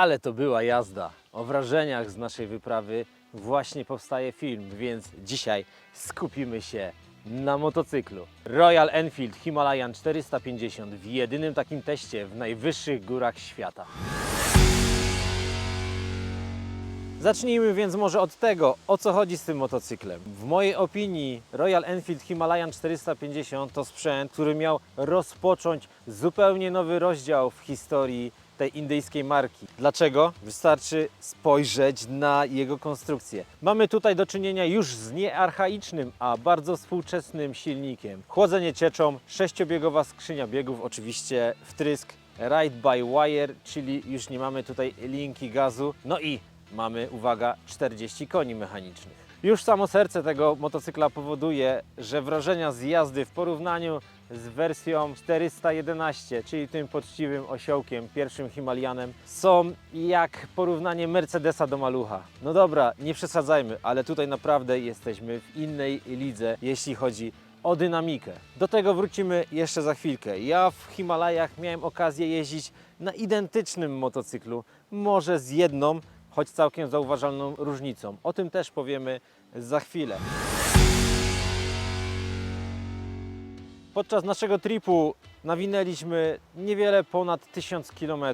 Ale to była jazda. O wrażeniach z naszej wyprawy właśnie powstaje film, więc dzisiaj skupimy się na motocyklu. Royal Enfield Himalayan 450 w jedynym takim teście w najwyższych górach świata. Zacznijmy więc może od tego, o co chodzi z tym motocyklem. W mojej opinii Royal Enfield Himalayan 450 to sprzęt, który miał rozpocząć zupełnie nowy rozdział w historii tej indyjskiej marki. Dlaczego? Wystarczy spojrzeć na jego konstrukcję. Mamy tutaj do czynienia już z nie archaicznym, a bardzo współczesnym silnikiem. Chłodzenie cieczą, sześciobiegowa skrzynia biegów, oczywiście wtrysk Ride by Wire, czyli już nie mamy tutaj linki gazu. No i mamy, uwaga, 40 koni mechanicznych. Już samo serce tego motocykla powoduje, że wrażenia z jazdy w porównaniu z wersją 411, czyli tym poczciwym osiołkiem, pierwszym Himalayanem, są jak porównanie Mercedesa do malucha. No dobra, nie przesadzajmy, ale tutaj naprawdę jesteśmy w innej lidze, jeśli chodzi o dynamikę. Do tego wrócimy jeszcze za chwilkę. Ja w Himalajach miałem okazję jeździć na identycznym motocyklu, może z jedną, choć całkiem zauważalną różnicą. O tym też powiemy za chwilę. Podczas naszego tripu nawinęliśmy niewiele ponad 1000 km.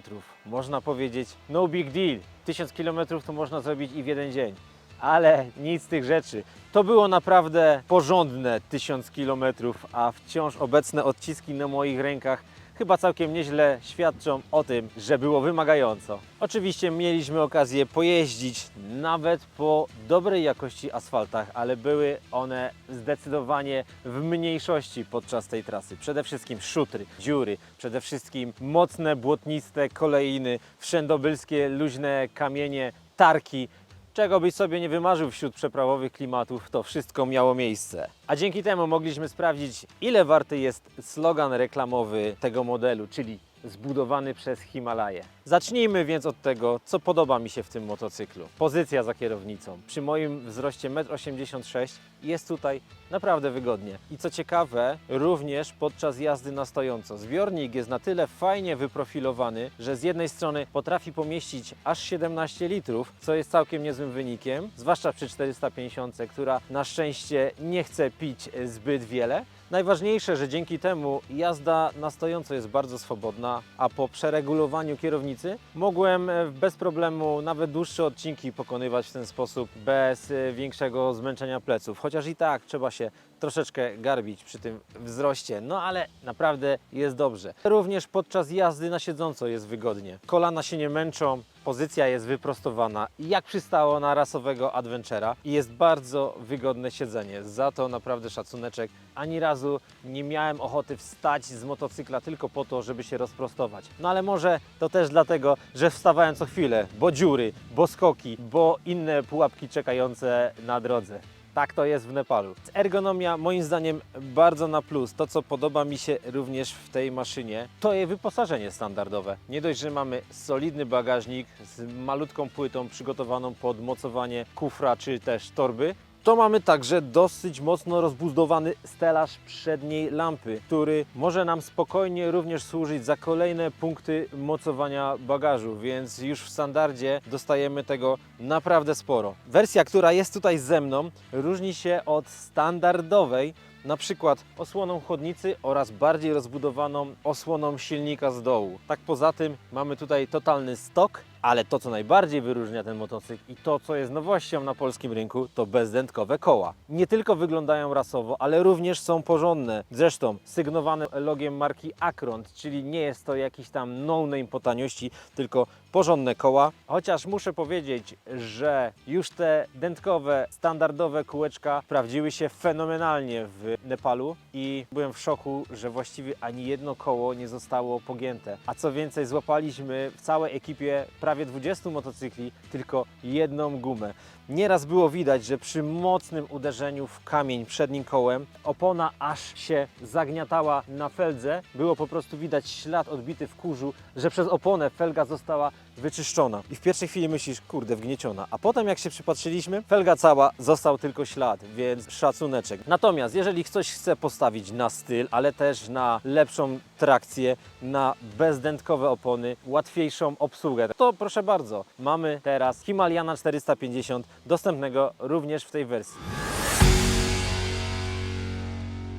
Można powiedzieć, no big deal. 1000 km to można zrobić i w jeden dzień. Ale nic z tych rzeczy. To było naprawdę porządne 1000 km, a wciąż obecne odciski na moich rękach chyba całkiem nieźle świadczą o tym, że było wymagająco. Oczywiście mieliśmy okazję pojeździć nawet po dobrej jakości asfaltach, ale były one zdecydowanie w mniejszości podczas tej trasy. Przede wszystkim szutry, dziury, przede wszystkim mocne, błotniste kolejny, wszędobylskie, luźne kamienie, tarki, Czego byś sobie nie wymarzył wśród przeprawowych klimatów, to wszystko miało miejsce. A dzięki temu mogliśmy sprawdzić, ile warty jest slogan reklamowy tego modelu, czyli zbudowany przez Himalaję. Zacznijmy więc od tego, co podoba mi się w tym motocyklu. Pozycja za kierownicą. Przy moim wzroście 1,86 m jest tutaj naprawdę wygodnie. I co ciekawe, również podczas jazdy na stojąco. Zbiornik jest na tyle fajnie wyprofilowany, że z jednej strony potrafi pomieścić aż 17 litrów, co jest całkiem niezłym wynikiem, zwłaszcza przy 450, która na szczęście nie chce pić zbyt wiele. Najważniejsze, że dzięki temu jazda na stojąco jest bardzo swobodna, a po przeregulowaniu kierownicy mogłem e, bez problemu nawet dłuższe odcinki pokonywać w ten sposób bez e, większego zmęczenia pleców. Chociaż i tak trzeba się troszeczkę garbić przy tym wzroście, no ale naprawdę jest dobrze. Również podczas jazdy na siedząco jest wygodnie. Kolana się nie męczą, pozycja jest wyprostowana jak przystało na rasowego adventura i jest bardzo wygodne siedzenie. Za to naprawdę szacuneczek. Ani razu nie miałem ochoty wstać z motocykla tylko po to, żeby się rozprostować. No ale może to też dlatego, że wstawałem co chwilę, bo dziury, bo skoki, bo inne pułapki czekające na drodze. Tak to jest w Nepalu. Ergonomia moim zdaniem bardzo na plus. To co podoba mi się również w tej maszynie to jej wyposażenie standardowe. Nie dość, że mamy solidny bagażnik z malutką płytą przygotowaną pod mocowanie kufra czy też torby, to mamy także dosyć mocno rozbudowany stelaż przedniej lampy, który może nam spokojnie również służyć za kolejne punkty mocowania bagażu, więc już w standardzie dostajemy tego naprawdę sporo. Wersja, która jest tutaj ze mną, różni się od standardowej, na przykład osłoną chłodnicy oraz bardziej rozbudowaną osłoną silnika z dołu. Tak poza tym mamy tutaj totalny stok, ale to co najbardziej wyróżnia ten motocykl i to co jest nowością na polskim rynku to bezdętkowe koła. Nie tylko wyglądają rasowo, ale również są porządne. Zresztą sygnowane logiem marki Acront, czyli nie jest to jakiś tam no-name po taniości, tylko porządne koła. Chociaż muszę powiedzieć, że już te dętkowe, standardowe kółeczka sprawdziły się fenomenalnie w Nepalu i byłem w szoku, że właściwie ani jedno koło nie zostało pogięte. A co więcej, złapaliśmy w całej ekipie prawie 20 motocykli tylko jedną gumę. Nieraz było widać, że przy mocnym uderzeniu w kamień przednim kołem opona aż się zagniatała na feldze. Było po prostu widać ślad odbity w kurzu, że przez oponę felga została wyczyszczona. I w pierwszej chwili myślisz, kurde, wgnieciona. A potem jak się przypatrzyliśmy, felga cała, został tylko ślad, więc szacuneczek. Natomiast jeżeli ktoś chce postawić na styl, ale też na lepszą trakcję, na bezdętkowe opony, łatwiejszą obsługę, to proszę bardzo, mamy teraz Himalayana 450 dostępnego również w tej wersji.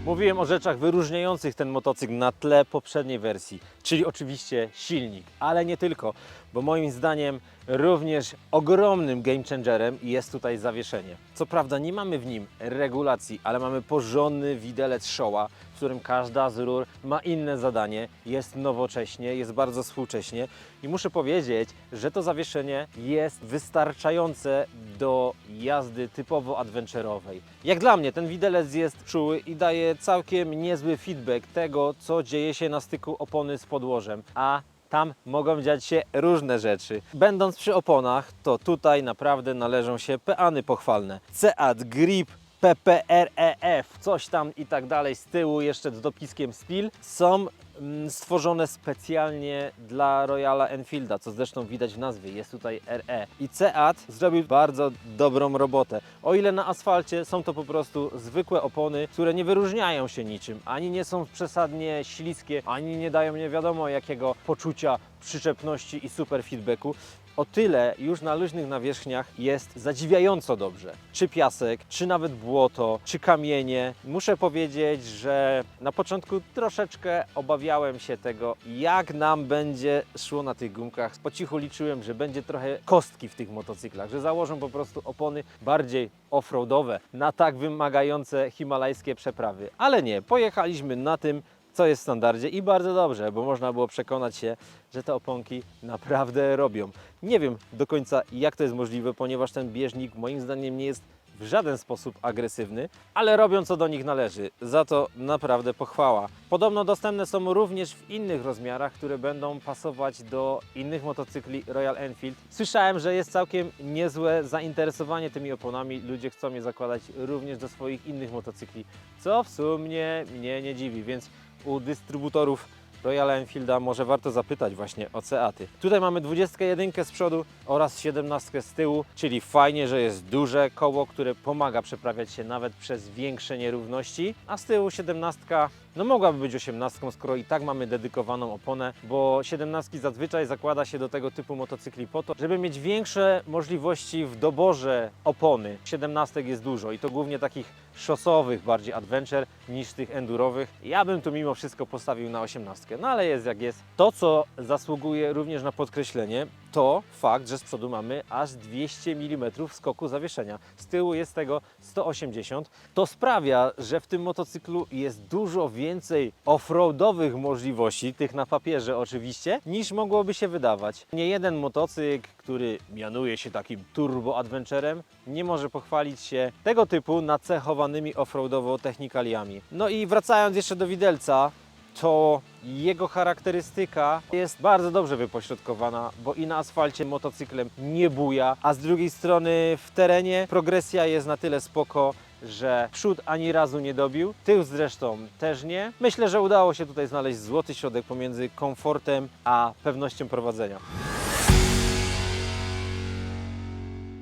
Mówiłem o rzeczach wyróżniających ten motocykl na tle poprzedniej wersji, czyli oczywiście silnik, ale nie tylko, bo moim zdaniem również ogromnym game changerem jest tutaj zawieszenie. Co prawda nie mamy w nim regulacji, ale mamy porządny widelec Showa, w którym każda z rur ma inne zadanie, jest nowocześnie, jest bardzo współcześnie i muszę powiedzieć, że to zawieszenie jest wystarczające do jazdy typowo adventurowej. Jak dla mnie ten widelec jest czuły i daje całkiem niezły feedback tego, co dzieje się na styku opony z podłożem, a tam mogą dziać się różne rzeczy. Będąc przy oponach, to tutaj naprawdę należą się peany pochwalne. Seat Grip PPREF, coś tam i tak dalej z tyłu jeszcze z dopiskiem Steel są stworzone specjalnie dla Royala Enfielda, co zresztą widać w nazwie, jest tutaj RE. I Seat zrobił bardzo dobrą robotę. O ile na asfalcie są to po prostu zwykłe opony, które nie wyróżniają się niczym, ani nie są przesadnie śliskie, ani nie dają nie wiadomo jakiego poczucia przyczepności i super feedbacku, o tyle już na luźnych nawierzchniach jest zadziwiająco dobrze. Czy piasek, czy nawet błoto, czy kamienie. Muszę powiedzieć, że na początku troszeczkę obawiałem się tego, jak nam będzie szło na tych gumkach. Po cichu liczyłem, że będzie trochę kostki w tych motocyklach, że założą po prostu opony bardziej offroadowe na tak wymagające himalajskie przeprawy. Ale nie, pojechaliśmy na tym, co jest w standardzie i bardzo dobrze, bo można było przekonać się, że te oponki naprawdę robią. Nie wiem do końca jak to jest możliwe, ponieważ ten bieżnik moim zdaniem nie jest w żaden sposób agresywny, ale robią co do nich należy. Za to naprawdę pochwała. Podobno dostępne są również w innych rozmiarach, które będą pasować do innych motocykli Royal Enfield. Słyszałem, że jest całkiem niezłe zainteresowanie tymi oponami. Ludzie chcą je zakładać również do swoich innych motocykli, co w sumie mnie nie dziwi, więc u dystrybutorów Royal Enfielda może warto zapytać właśnie o Seaty. Tutaj mamy 21 z przodu oraz 17 z tyłu, czyli fajnie, że jest duże koło, które pomaga przeprawiać się nawet przez większe nierówności, a z tyłu 17 no mogłaby być 18, skoro i tak mamy dedykowaną oponę, bo 17 zazwyczaj zakłada się do tego typu motocykli po to, żeby mieć większe możliwości w doborze opony. 17 jest dużo i to głównie takich szosowych, bardziej adventure niż tych endurowych. Ja bym tu mimo wszystko postawił na 18, no ale jest jak jest. To, co zasługuje również na podkreślenie, to fakt, że z przodu mamy aż 200 mm skoku zawieszenia. Z tyłu jest tego 180. To sprawia, że w tym motocyklu jest dużo więcej offroadowych możliwości, tych na papierze oczywiście, niż mogłoby się wydawać. Nie jeden motocykl, który mianuje się takim turbo adventurem, nie może pochwalić się tego typu nacechowanymi offroadowo technikaliami. No i wracając jeszcze do widelca, to jego charakterystyka jest bardzo dobrze wypośrodkowana, bo i na asfalcie motocyklem nie buja, a z drugiej strony w terenie progresja jest na tyle spoko, że przód ani razu nie dobił, tył zresztą też nie. Myślę, że udało się tutaj znaleźć złoty środek pomiędzy komfortem a pewnością prowadzenia.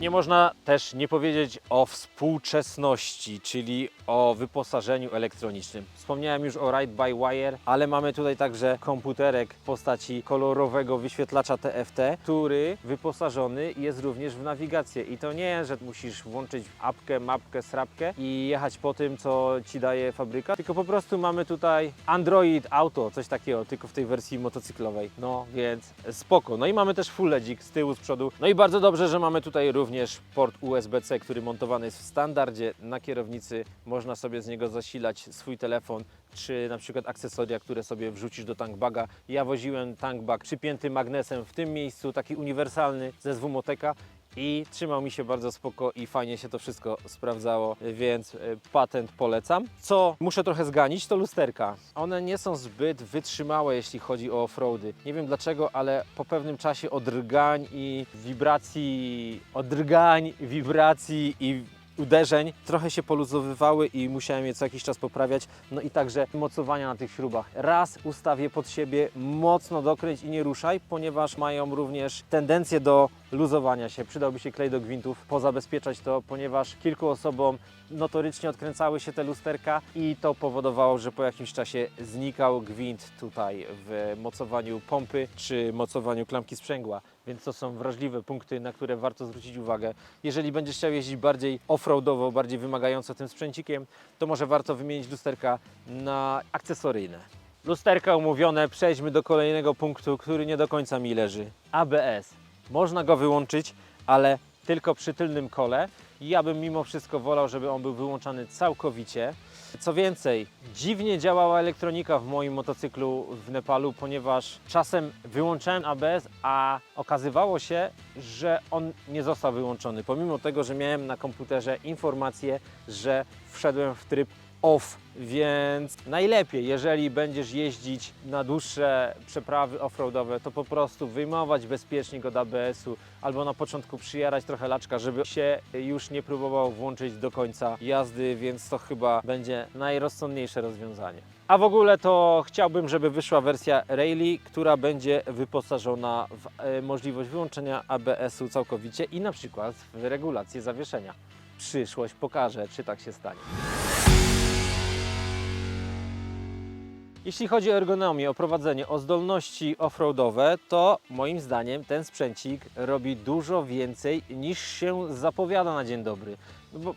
Nie można też nie powiedzieć o współczesności, czyli o wyposażeniu elektronicznym. Wspomniałem już o Ride by Wire, ale mamy tutaj także komputerek w postaci kolorowego wyświetlacza TFT, który wyposażony jest również w nawigację. I to nie, że musisz włączyć apkę, mapkę, srapkę i jechać po tym, co ci daje fabryka, tylko po prostu mamy tutaj Android Auto, coś takiego, tylko w tej wersji motocyklowej. No więc spoko. No i mamy też full LEDzik z tyłu, z przodu. No i bardzo dobrze, że mamy tutaj również port USB-C, który montowany jest w standardzie na kierownicy. Można sobie z niego zasilać swój telefon, czy na przykład akcesoria, które sobie wrzucisz do tankbaga. Ja woziłem tankbag przypięty magnesem w tym miejscu, taki uniwersalny ze Zwumoteka i trzymał mi się bardzo spoko i fajnie się to wszystko sprawdzało, więc e, patent polecam. Co muszę trochę zganić, to lusterka. One nie są zbyt wytrzymałe, jeśli chodzi o offroady. Nie wiem dlaczego, ale po pewnym czasie odrgań i wibracji, odrgań, wibracji i uderzeń trochę się poluzowywały i musiałem je co jakiś czas poprawiać. No i także mocowania na tych śrubach. Raz ustawię pod siebie, mocno dokręć i nie ruszaj, ponieważ mają również tendencję do luzowania się. Przydałby się klej do gwintów, pozabezpieczać to, ponieważ kilku osobom notorycznie odkręcały się te lusterka i to powodowało, że po jakimś czasie znikał gwint tutaj w mocowaniu pompy czy mocowaniu klamki sprzęgła. Więc to są wrażliwe punkty, na które warto zwrócić uwagę. Jeżeli będziesz chciał jeździć bardziej offroadowo, bardziej wymagająco tym sprzęcikiem, to może warto wymienić lusterka na akcesoryjne. Lusterka umówione, przejdźmy do kolejnego punktu, który nie do końca mi leży. ABS. Można go wyłączyć, ale tylko przy tylnym kole. Ja bym mimo wszystko wolał, żeby on był wyłączany całkowicie. Co więcej, dziwnie działała elektronika w moim motocyklu w Nepalu, ponieważ czasem wyłączałem ABS, a okazywało się, że on nie został wyłączony, pomimo tego, że miałem na komputerze informację, że wszedłem w tryb off, więc najlepiej, jeżeli będziesz jeździć na dłuższe przeprawy offroadowe, to po prostu wyjmować bezpiecznik od ABS-u albo na początku przyjarać trochę laczka, żeby się już nie próbował włączyć do końca jazdy, więc to chyba będzie najrozsądniejsze rozwiązanie. A w ogóle to chciałbym, żeby wyszła wersja Rally, która będzie wyposażona w e, możliwość wyłączenia ABS-u całkowicie i na przykład w regulację zawieszenia. Przyszłość pokaże, czy tak się stanie. Jeśli chodzi o ergonomię, o prowadzenie, o zdolności offroadowe, to moim zdaniem ten sprzęcik robi dużo więcej niż się zapowiada na dzień dobry. No bo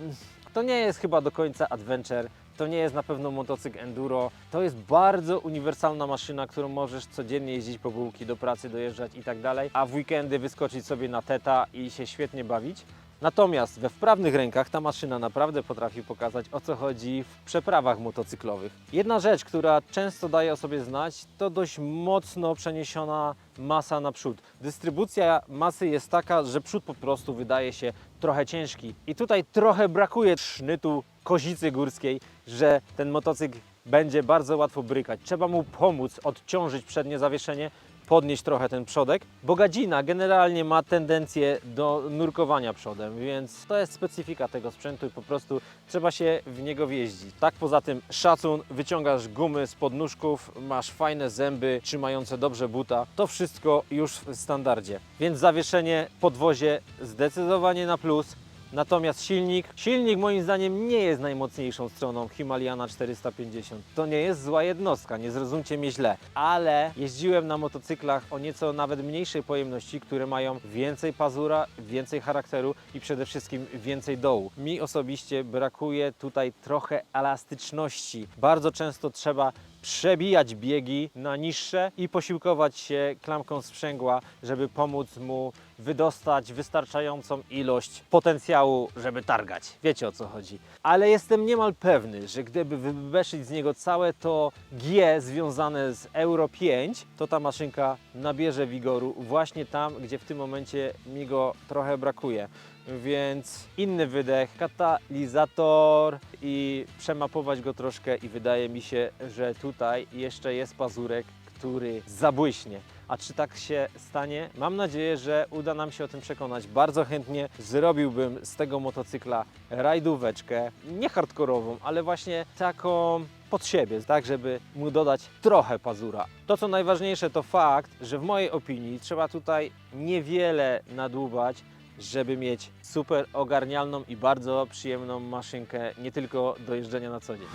mm, to nie jest chyba do końca adventure, to nie jest na pewno motocykl enduro. To jest bardzo uniwersalna maszyna, którą możesz codziennie jeździć po bułki do pracy, dojeżdżać i tak dalej, a w weekendy wyskoczyć sobie na teta i się świetnie bawić. Natomiast we wprawnych rękach ta maszyna naprawdę potrafi pokazać o co chodzi w przeprawach motocyklowych. Jedna rzecz, która często daje o sobie znać, to dość mocno przeniesiona masa na przód. Dystrybucja masy jest taka, że przód po prostu wydaje się trochę ciężki. I tutaj trochę brakuje sznytu kozicy górskiej, że ten motocykl będzie bardzo łatwo brykać. Trzeba mu pomóc odciążyć przednie zawieszenie, podnieść trochę ten przodek, bo gadzina generalnie ma tendencję do nurkowania przodem, więc to jest specyfika tego sprzętu i po prostu trzeba się w niego wjeździć. Tak poza tym szacun, wyciągasz gumy z podnóżków, masz fajne zęby trzymające dobrze buta, to wszystko już w standardzie. Więc zawieszenie, podwozie zdecydowanie na plus. Natomiast silnik, silnik moim zdaniem nie jest najmocniejszą stroną Himalayana 450. To nie jest zła jednostka, nie zrozumcie mnie źle, ale jeździłem na motocyklach o nieco nawet mniejszej pojemności, które mają więcej pazura, więcej charakteru i przede wszystkim więcej dołu. Mi osobiście brakuje tutaj trochę elastyczności. Bardzo często trzeba przebijać biegi na niższe i posiłkować się klamką sprzęgła, żeby pomóc mu wydostać wystarczającą ilość potencjału, żeby targać. Wiecie o co chodzi. Ale jestem niemal pewny, że gdyby wybeszyć z niego całe to G związane z Euro 5, to ta maszynka nabierze wigoru właśnie tam, gdzie w tym momencie mi go trochę brakuje. Więc inny wydech, katalizator i przemapować go troszkę i wydaje mi się, że tutaj jeszcze jest pazurek, który zabłyśnie. A czy tak się stanie? Mam nadzieję, że uda nam się o tym przekonać. Bardzo chętnie zrobiłbym z tego motocykla rajdóweczkę, nie hardkorową, ale właśnie taką pod siebie, tak żeby mu dodać trochę pazura. To co najważniejsze to fakt, że w mojej opinii trzeba tutaj niewiele nadłubać, żeby mieć super ogarnialną i bardzo przyjemną maszynkę, nie tylko do jeżdżenia na co dzień.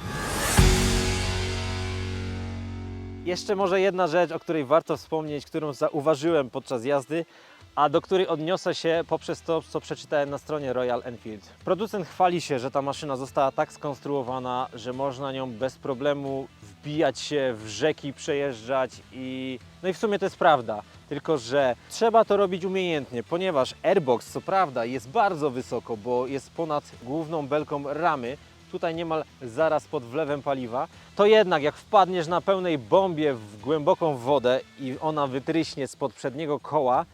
Jeszcze może jedna rzecz, o której warto wspomnieć, którą zauważyłem podczas jazdy, a do której odniosę się poprzez to, co przeczytałem na stronie Royal Enfield. Producent chwali się, że ta maszyna została tak skonstruowana, że można nią bez problemu wbijać się w rzeki, przejeżdżać i... No i w sumie to jest prawda, tylko że trzeba to robić umiejętnie, ponieważ airbox co prawda jest bardzo wysoko, bo jest ponad główną belką ramy, tutaj niemal zaraz pod wlewem paliwa, to jednak jak wpadniesz na pełnej bombie w głęboką wodę i ona wytryśnie spod przedniego koła,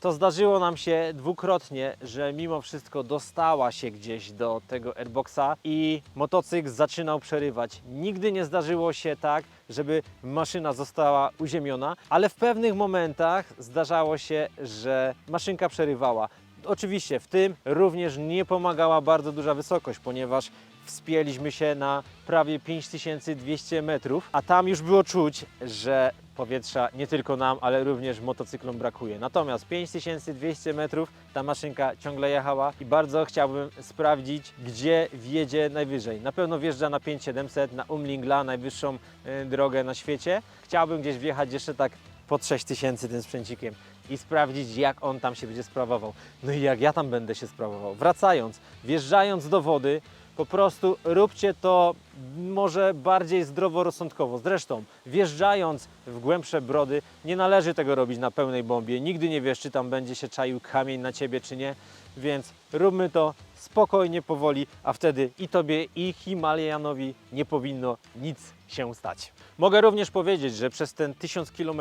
to zdarzyło nam się dwukrotnie, że mimo wszystko dostała się gdzieś do tego airboxa i motocykl zaczynał przerywać. Nigdy nie zdarzyło się tak, żeby maszyna została uziemiona, ale w pewnych momentach zdarzało się, że maszynka przerywała. Oczywiście w tym również nie pomagała bardzo duża wysokość, ponieważ wspięliśmy się na prawie 5200 metrów, a tam już było czuć, że powietrza nie tylko nam, ale również motocyklom brakuje. Natomiast 5200 metrów ta maszynka ciągle jechała i bardzo chciałbym sprawdzić, gdzie wjedzie najwyżej. Na pewno wjeżdża na 5700, na Umlingla, najwyższą y, drogę na świecie. Chciałbym gdzieś wjechać jeszcze tak pod 6000 tym sprzęcikiem i sprawdzić, jak on tam się będzie sprawował. No i jak ja tam będę się sprawował. Wracając, wjeżdżając do wody, po prostu róbcie to może bardziej zdroworozsądkowo. Zresztą, wjeżdżając w głębsze brody, nie należy tego robić na pełnej bombie. Nigdy nie wiesz, czy tam będzie się czaił kamień na ciebie, czy nie. Więc róbmy to spokojnie, powoli, a wtedy i tobie, i Himalajanowi nie powinno nic się stać. Mogę również powiedzieć, że przez ten 1000 km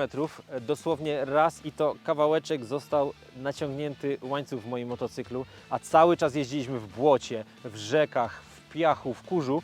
dosłownie raz i to kawałeczek został naciągnięty łańcuch w moim motocyklu, a cały czas jeździliśmy w błocie, w rzekach, w piachu, w kurzu,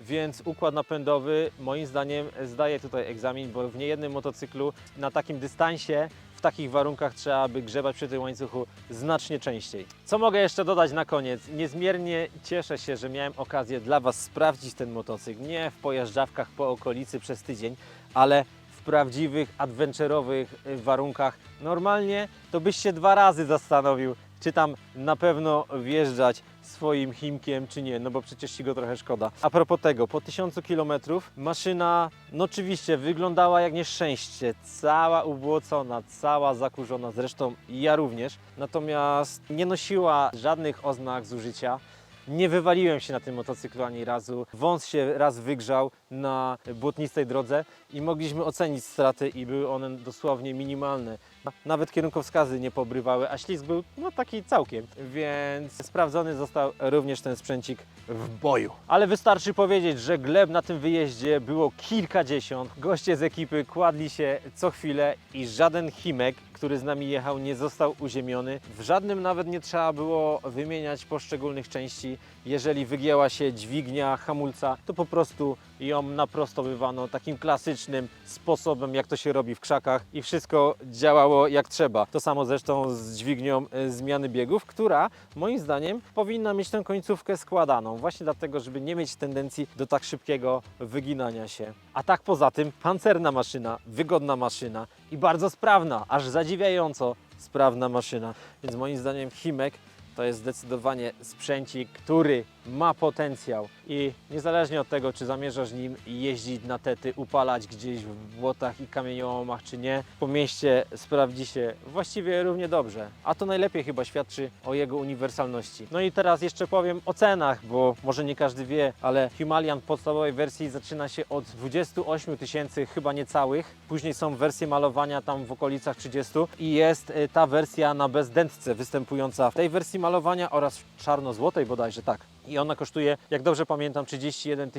więc układ napędowy moim zdaniem zdaje tutaj egzamin, bo w niejednym motocyklu na takim dystansie, takich warunkach trzeba by grzebać przy tym łańcuchu znacznie częściej. Co mogę jeszcze dodać na koniec? Niezmiernie cieszę się, że miałem okazję dla Was sprawdzić ten motocykl. Nie w pojeżdżawkach po okolicy przez tydzień, ale w prawdziwych, adventurowych y, warunkach. Normalnie to byś się dwa razy zastanowił, czy tam na pewno wjeżdżać swoim Chimkiem, czy nie, no bo przecież ci go trochę szkoda. A propos tego, po 1000 km maszyna, no oczywiście, wyglądała jak nieszczęście, cała ubłocona, cała zakurzona, zresztą ja również, natomiast nie nosiła żadnych oznak zużycia. Nie wywaliłem się na tym motocyklu ani razu. Wąs się raz wygrzał na błotnistej drodze i mogliśmy ocenić straty i były one dosłownie minimalne. Nawet kierunkowskazy nie pobrywały, a ślizg był no taki całkiem, więc sprawdzony został również ten sprzęcik w boju. Ale wystarczy powiedzieć, że gleb na tym wyjeździe było kilkadziesiąt. Goście z ekipy kładli się co chwilę i żaden Chimek, który z nami jechał, nie został uziemiony. W żadnym nawet nie trzeba było wymieniać poszczególnych części. Jeżeli wygięła się dźwignia hamulca, to po prostu ją naprostowywano takim klasycznym sposobem, jak to się robi w krzakach i wszystko działało jak trzeba. To samo zresztą z dźwignią e, zmiany biegów, która moim zdaniem powinna mieć tę końcówkę składaną, właśnie dlatego, żeby nie mieć tendencji do tak szybkiego wyginania się. A tak poza tym pancerna maszyna, wygodna maszyna i bardzo sprawna, aż zadziwiająco sprawna maszyna. Więc moim zdaniem Chimek to jest zdecydowanie sprzęcik, który ma potencjał i niezależnie od tego, czy zamierzasz nim jeździć na tety, upalać gdzieś w błotach i kamieniołomach, czy nie, po mieście sprawdzi się właściwie równie dobrze. A to najlepiej chyba świadczy o jego uniwersalności. No i teraz jeszcze powiem o cenach, bo może nie każdy wie, ale Himalayan w podstawowej wersji zaczyna się od 28 tysięcy, chyba niecałych. Później są wersje malowania tam w okolicach 30 i jest y, ta wersja na bezdętce występująca w tej wersji malowania oraz w czarno-złotej bodajże, tak. I ona kosztuje, jak dobrze pamiętam, 31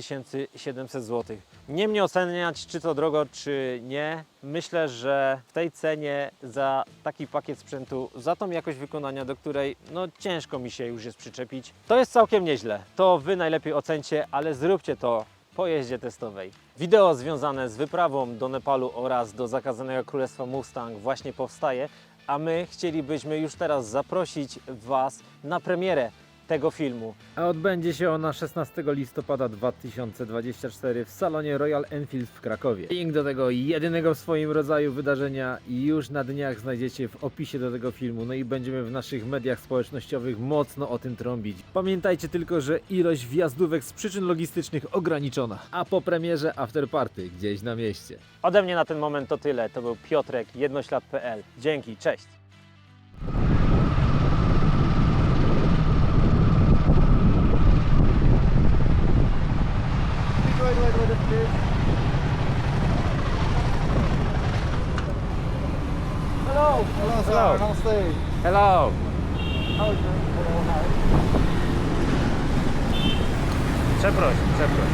700 zł. Nie mnie oceniać, czy to drogo, czy nie. Myślę, że w tej cenie za taki pakiet sprzętu, za tą jakość wykonania, do której no ciężko mi się już jest przyczepić, to jest całkiem nieźle. To Wy najlepiej ocencie, ale zróbcie to po jeździe testowej. Wideo związane z wyprawą do Nepalu oraz do zakazanego królestwa Mustang właśnie powstaje, a my chcielibyśmy już teraz zaprosić Was na premierę tego filmu. A odbędzie się ona 16 listopada 2024 w salonie Royal Enfield w Krakowie. Link do tego jedynego w swoim rodzaju wydarzenia już na dniach znajdziecie w opisie do tego filmu. No i będziemy w naszych mediach społecznościowych mocno o tym trąbić. Pamiętajcie tylko, że ilość wjazdówek z przyczyn logistycznych ograniczona. A po premierze afterparty gdzieś na mieście. Ode mnie na ten moment to tyle. To był Piotrek, jednoślad.pl. Dzięki, cześć. Hello. Namaste. Hello! How are you? Hello, hi. Przeproś, przeproś.